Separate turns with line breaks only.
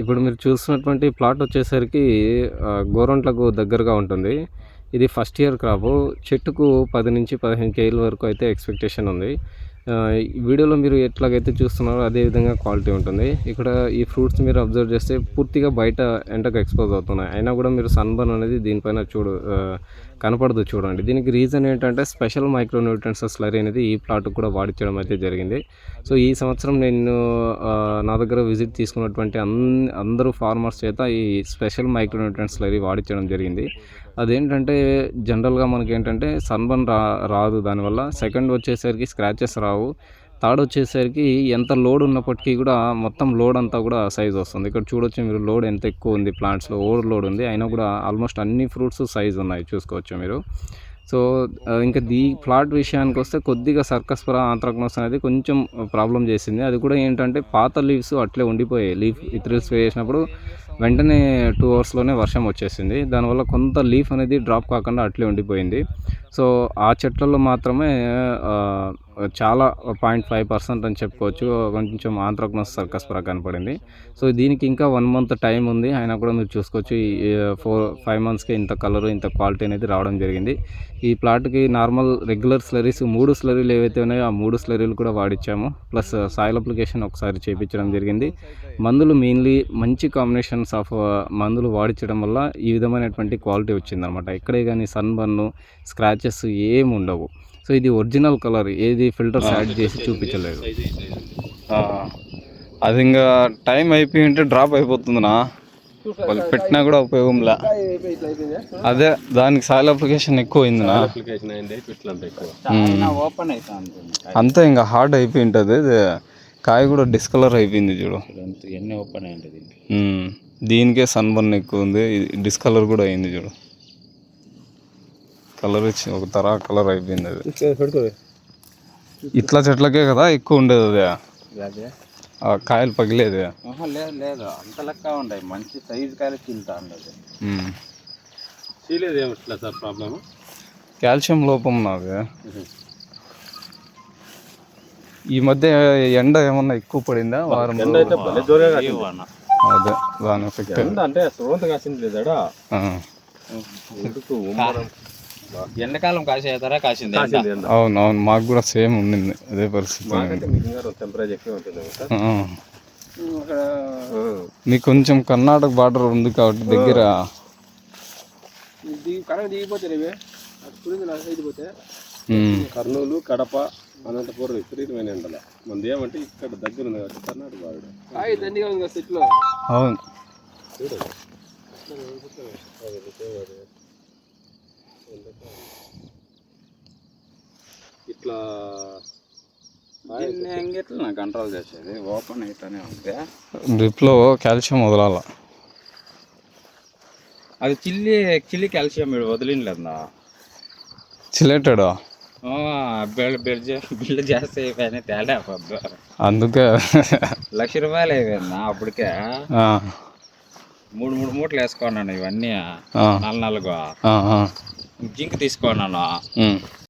ఇప్పుడు మీరు చూస్తున్నటువంటి ప్లాట్ వచ్చేసరికి గోరంట్లకు దగ్గరగా ఉంటుంది. ఇది ఫస్ట్ ఇయర్ క్రాపు. చెట్టుకు పది నుంచి పదిహేను కేజీల వరకు అయితే ఎక్స్పెక్టేషన్ ఉంది. వీడియోలో మీరు ఎట్లాగైతే చూస్తున్నారో అదే విధంగా క్వాలిటీ ఉంటుంది. ఇక్కడ ఈ ఫ్రూట్స్ మీరు అబ్జర్వ్ చేస్తే పూర్తిగా బయట ఎండకు ఎక్స్పోజ్ అవుతున్నాయి. అయినా కూడా మీరు సన్బర్న్ అనేది దీనిపైన చూడు కనపడదు చూడండి. దీనికి రీజన్ ఏంటంటే స్పెషల్ మైక్రోన్యూట్రియన్స్ స్లరీ అనేది ఈ ప్లాట్ కూడా వాడించడం అయితే జరిగింది. సో ఈ సంవత్సరం నేను నా దగ్గర విజిట్ తీసుకున్నటువంటి అన్ అందరూ ఫార్మర్స్ చేత ఈ స్పెషల్ మైక్రోన్యూట్రియన్స్ స్లరీ వాడించడం జరిగింది. అదేంటంటే జనరల్గా మనకి ఏంటంటే సన్బర్న్ రా రాదు దానివల్ల. సెకండ్ వచ్చేసరికి స్క్రాచెస్ రావు. థర్డ్ వచ్చేసరికి ఎంత లోడ్ ఉన్నప్పటికీ కూడా మొత్తం లోడ్ అంతా కూడా సైజ్ వస్తుంది. ఇక్కడ చూడొచ్చు మీరు లోడ్ ఎంత ఎక్కువ ఉంది ప్లాంట్స్లో. ఓవర్ లోడ్ ఉంది. అయినా కూడా ఆల్మోస్ట్ అన్ని ఫ్రూట్స్ సైజ్ ఉన్నాయి. చూసుకోవచ్చు మీరు. సో ఇంకా దీ ప్లాట్ విషయానికి వస్తే కొద్దిగా సర్కస్పర ఆంత్రాక్నోస్ అనేది కొంచెం ప్రాబ్లం చేసింది. అది కూడా ఏంటంటే పాత లీవ్స్ అట్లే ఉండిపోయాయి. లీఫ్ ఇత్రిల్స్ వేసినప్పుడు వెంటనే టూ అవర్స్లోనే వర్షం వచ్చేసింది. దానివల్ల కొంత లీఫ్ అనేది డ్రాప్ కాకుండా అట్లే ఉండిపోయింది. సో ఆ చెట్లలో మాత్రమే చాలా పాయింట్ ఫైవ్ పర్సెంట్ అని చెప్పుకోవచ్చు. కొంచెం ఆంథ్రాక్నోస్ సర్కస్పరా కనపడింది సో దీనికి ఇంకా వన్ మంత్ టైం ఉంది. అయినా కూడా మీరు చూసుకోవచ్చు ఈ ఫోర్ ఫైవ్ మంత్స్కి ఇంత కలర్ ఇంత క్వాలిటీ అనేది రావడం జరిగింది. ఈ ప్లాట్కి నార్మల్ రెగ్యులర్ స్లరీస్ మూడు స్లరీలు ఏవైతే ఉన్నాయో ఆ మూడు స్లరీలు కూడా వాడిచ్చాము. ప్లస్ సాయిల్ అప్లికేషన్ ఒకసారి చేయించడం జరిగింది. మందులు మెయిన్లీ మంచి కాంబినేషన్ కాంబినేషన్స్ ఆఫ్ మందులు వాడించడం వల్ల ఈ విధమైనటువంటి క్వాలిటీ వచ్చిందనమాట ఎక్కడే కానీ సన్బర్న్ స్క్రాచెస్ ఏమి ఉండవు. సో ఇది ఒరిజినల్ కలర్ ఏది ఫిల్టర్స్ యాడ్ చేసి చూపించలేదు. అది ఇంకా టైం అయిపోయి ఉంటే డ్రాప్ అయిపోతుందినా. వాళ్ళు పెట్టినా కూడా ఉపయోగంలా. అదే దానికి సాయిల్ అప్లికేషన్ ఎక్కువ.
అయింది ఇట్లా అంత
ఇంకా హార్డ్ అయిపోయి ఉంటుంది. కాయ కూడా డిస్కలర్ అయిపోయింది చూడు.
ఎన్ని ఓపెన్ అయ్యింది దీనికి
సన్బర్న్ ఎక్కువ ఉంది డిస్కలర్ కూడా అయింది చూడు. కలర్ వచ్చి ఒక తరా కలర్ అయిపోయింది అది. ఇట్లా చెట్లకే కదా ఎక్కువ ఉండేది అది. కాయలు పగిలేది.
లేదు లేదు. అంత లెక్క ఉండవు. మంచి సైజు కాయలు తింటా ఉండదు
సార్ ప్రాబ్లమ్
కాల్షియం లోపం నాది. ఈ మధ్య ఎండ ఏమన్నా ఎక్కువ పడిందా? వారం అదే దాని ఎఫెక్ట్
అంటే సొంత కాసింది ఉమ్మరం.
ఎండాకాలం కాసేతారా కాసింది
కాసింది ఎండ.
అవును అవును మాకు కూడా సేమ్ ఉండింది అదే పరిస్థితి.
మీకు
కొంచెం కర్ణాటక బార్డర్ ఉంది కాబట్టి దగ్గర.
దిగిపోతే.
కర్నూలు కడప అనంతపురం విపరీతమైన ఎండల మంది ఏమంటే ఇక్కడ దగ్గర ఉంది కాబట్టి కర్ణాటక వాడు
దండిగా ఉంది చెట్లు
అవును.
ఇట్లా
కంట్రోల్ చేసేది? ఓపెన్ అయితేనే ఉంది.
డ్రిప్లో కాల్షియం వదలాల.
అది చిల్లి చిల్లి కాల్షియం వదిలినలేదా
చిలేటెడ్
బిల్డ్ చేస్తే అయిపోయినా తేడా పొద్దు
అందుకే.
లక్ష రూపాయలు అయిపోయిందా అప్పటికే? మూడు మూడు మూటలు వేసుకున్నాను ఇవన్నీ. నాలుగు నాలుగు. జింక్ తీసుకున్నాను.